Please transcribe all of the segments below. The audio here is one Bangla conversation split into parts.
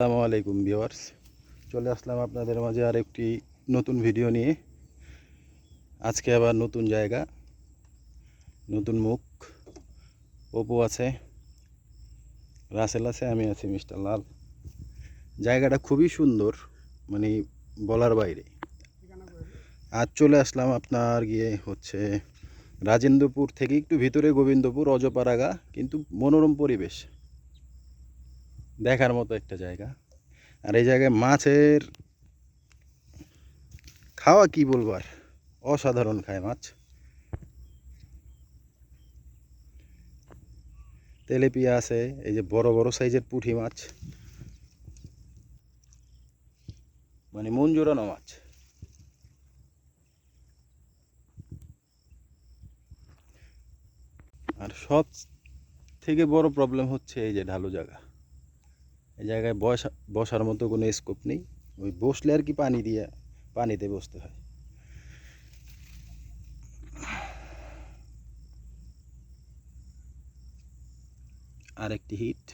আসসালামু আলাইকুম ভিউয়ার্স। চলে আসলাম আপনাদের মাঝে আর একটি নতুন ভিডিও নিয়ে। আজকে আবার নতুন জায়গা, নতুন মুখ। অপু আছে, রাসেল আছে, আমি আছি মিস্টার লাল। জায়গাটা খুবই সুন্দর মানে বলার বাইরে। আজ চলে আসলাম আপনার গিয়ে হচ্ছে রাজেন্দ্রপুর থেকে একটু ভিতরে গোবিন্দপুর অজপাড়াগা কিন্তু মনোরম পরিবেশ। দেখার মতো একটা জায়গা। আর এই জায়গায় মাছের খাওয়া কি বলব আর? অসাধারণ খায় মাছ। তেলেপিয়া আছে, এই যে বড় বড় সাইজের পুঁটি মাছ। মানে মন জোড়ানো মাছ। আর সব থেকে বড় প্রবলেম হচ্ছে এই যে ঢালু জায়গা। এই জায়গায় বসা, বসার মতো কোনো স্কোপ নেই। ওই বসলে আর কি পানি দিয়ে, পানিতে বসতে হয়। আরেকটি হিট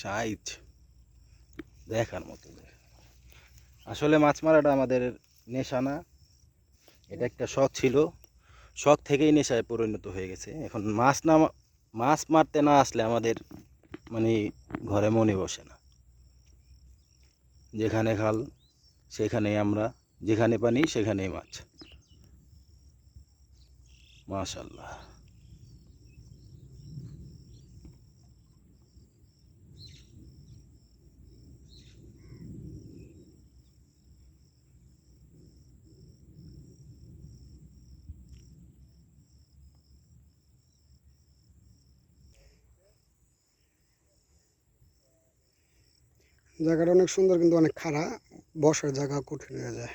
সাইজ। দেখার মতো আসলে মাছ মারাটা আমাদের নেশা না। এটা একটা শখ ছিল। শখ থেকেই নেশায় পরিণত হয়ে গেছে। এখন মাছ না মাছ মারতে না আসলে আমাদের মানে ঘরে মনে বসে না। যেখানে খাল, সেখানেই আমরা। যেখানে পানি, সেখানেই মাছ। মাশাল্লাহ। জায়গাটা অনেক সুন্দর কিন্তু অনেক খাড়া। বসার জায়গা কঠিন হয়ে যায়।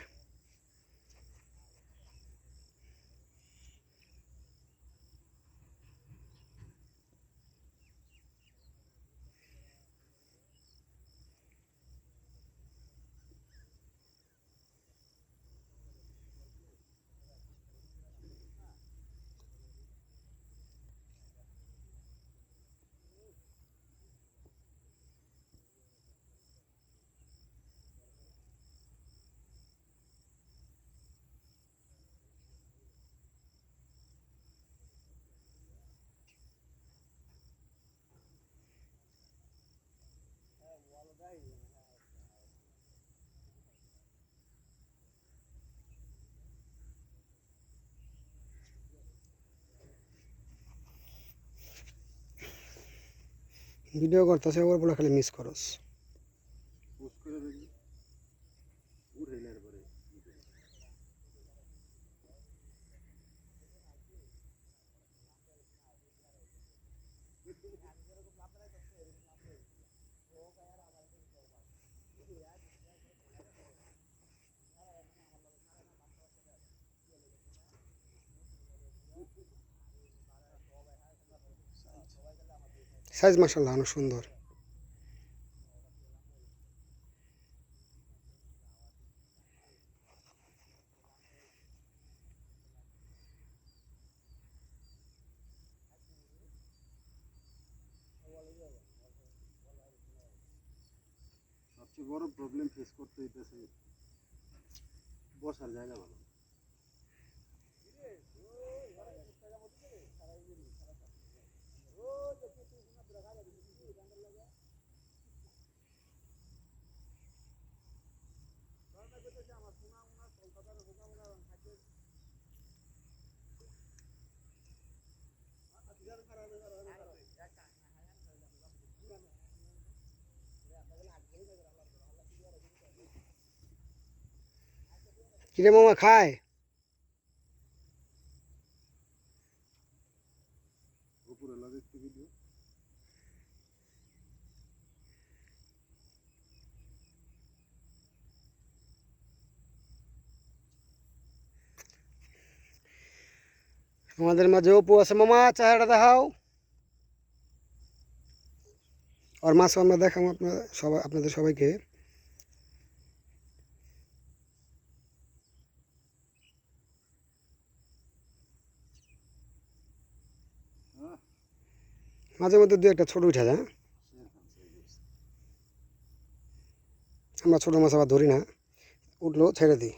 ভিডিও করতেছে ওর বলে খালি মিস করস। সাইজ মাসাল্লাহ অনেক সুন্দর। সবচেয়ে বড় প্রবলেম ফেস করতে হইতেছে বসার জায়গা ভালো। কিরে মামা, খায়? আমাদের মাঝে অপু আছে মামা, চেহারাটা দেখাও। আর মাছও আমরা দেখাবো আপনার সবাই আপনাদের সবাইকে। মাঝে মধ্যে দু একটা ছোটো উঠে যায় হ্যাঁ? আমরা ছোটো মাছ আবার ধরি না, উঠল, ছেড়ে দিই